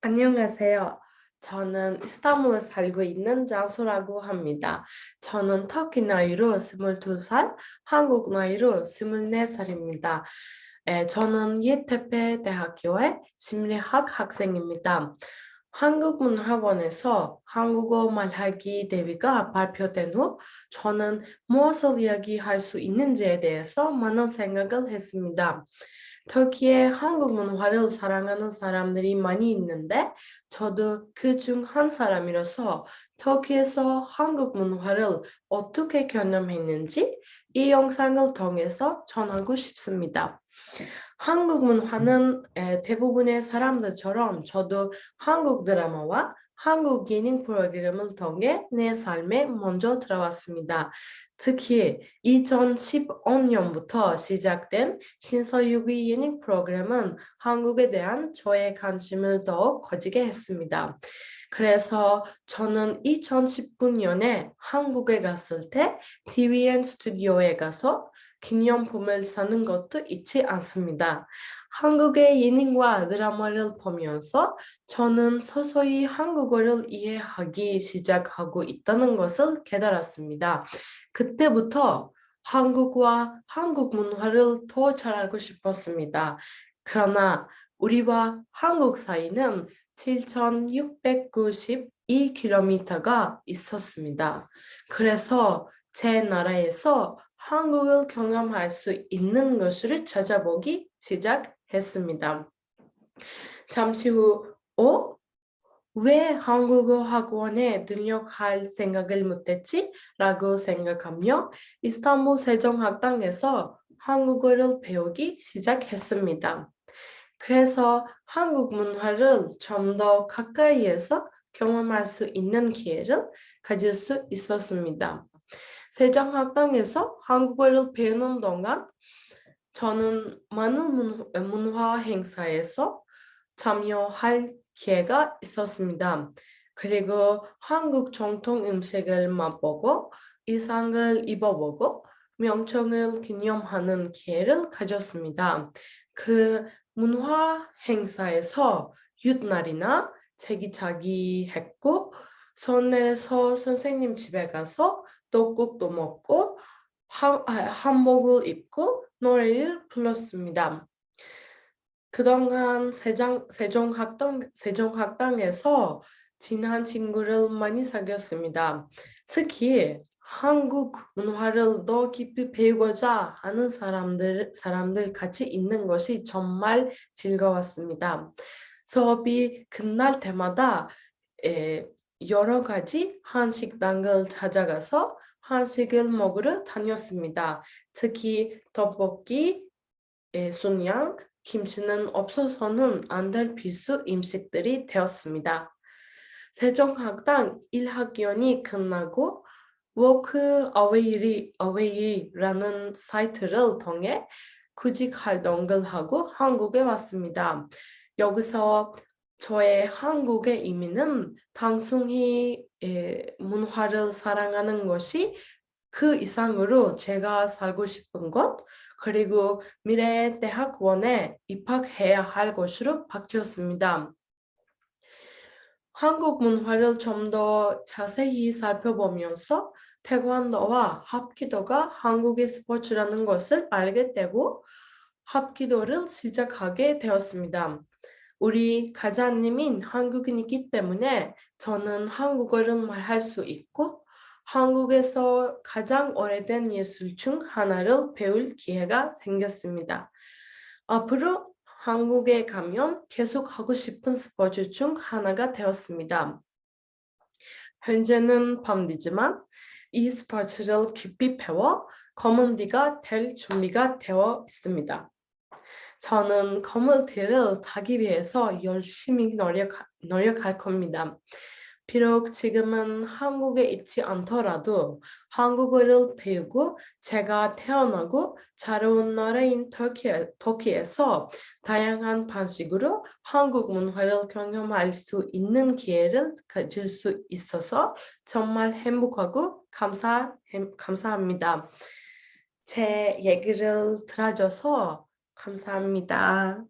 안녕하세요. 저는 이스탄불에 살고 있는 장소라고 합니다. 저는 터키 나이로 22살, 한국 나이로 24살입니다. 저는 예테페 대학교의 심리학 학생입니다. 한국문화원에서 한국어 말하기 대회가 발표된 후 저는 무엇을 이야기할 수 있는지에 대해서 많은 생각을 했습니다. 터키에 한국 문화를 사랑하는 사람들이 많이 있는데 저도 그 중 한 사람이라서 터키에서 한국 문화를 어떻게 경험했는지 이 영상을 통해서 전하고 싶습니다. 한국 문화는 대부분의 사람들처럼 저도 한국 드라마와 한국 예능 프로그램을 통해 내 삶에 먼저 들어왔습니다. 특히 2015년부터 시작된 신서유기 예능 프로그램은 한국에 대한 저의 관심을 더욱 커지게 했습니다. 그래서 저는 2019년에 한국에 갔을 때 TVN 스튜디오에 가서 기념품을 사는 것도 잊지 않습니다. 한국의 예능과 드라마를 보면서 저는 서서히 한국어를 이해하기 시작하고 있다는 것을 깨달았습니다. 그때부터 한국과 한국 문화를 더 잘 알고 싶었습니다. 그러나 우리와 한국 사이는 7,692km가 있었습니다. 그래서 제 나라에서 한국을 경험할 수 있는 것을 찾아보기 시작했습니다. 잠시 후, 어? 왜 한국어 학원에 등록할 생각을 못했지? 라고 생각하며 이스탄불 세종학당에서 한국어를 배우기 시작했습니다. 그래서 한국 문화를 좀 더 가까이에서 경험할 수 있는 기회를 가질 수 있었습니다. 세종학당에서 한국어를 배우는 동안 저는 많은 문화 행사에서 참여할 기회가 있었습니다. 그리고 한국 정통 음식을 맛보고 이상을 입어보고 명청을 기념하는 기회를 가졌습니다. 그 문화 행사에서 윷날이나 제기차기 했고 선내에서 선생님 집에 가서 떡국도 먹고 한, 아, 한복을 입고 노래를 불렀습니다. 그동안 세종, 세종학당, 세종학당에서 친한 친구를 많이 사귀었습니다. 특히 한국 문화를 더 깊이 배우고자 하는 사람들, 사람들 같이 있는 것이 정말 즐거웠습니다. 수업이 끝날 때마다 에, 여러 가지 한식당을 찾아가서 한식을 먹으러 다녔습니다. 특히 떡볶이, 순양, 김치는 없어서는 안 될 필수 음식들이 되었습니다. 세종학당 1학년이 끝나고 워크 어웨이, 어웨이라는 사이트를 통해 구직 활동을 하고 한국에 왔습니다. 여기서 저의 한국의 의미는 단순히 문화를 사랑하는 것이 그 이상으로 제가 살고 싶은 것 그리고 미래 대학원에 입학해야 할 것으로 바뀌었습니다. 한국 문화를 좀 더 자세히 살펴보면서 태권도와 합기도가 한국의 스포츠라는 것을 알게 되고 합기도를 시작하게 되었습니다. 우리 가자님인 한국인이기 때문에 저는 한국어를 말할 수 있고 한국에서 가장 오래된 예술 중 하나를 배울 기회가 생겼습니다. 앞으로 한국에 가면 계속 하고 싶은 스포츠 중 하나가 되었습니다. 현재는 밤이지만 이 스포츠를 깊이 배워 커먼디가 될 준비가 되어 있습니다. 저는 커뮤니티를 하기 위해서 열심히 노력, 노력할 겁니다. 비록 지금은 한국에 있지 않더라도 한국어를 배우고 제가 태어나고 자라온 나라인 터키, 터키에서 다양한 방식으로 한국 문화를 경험할 수 있는 기회를 가질 수 있어서 정말 행복하고 감사, 감사합니다. 제 얘기를 들어줘서 감사합니다.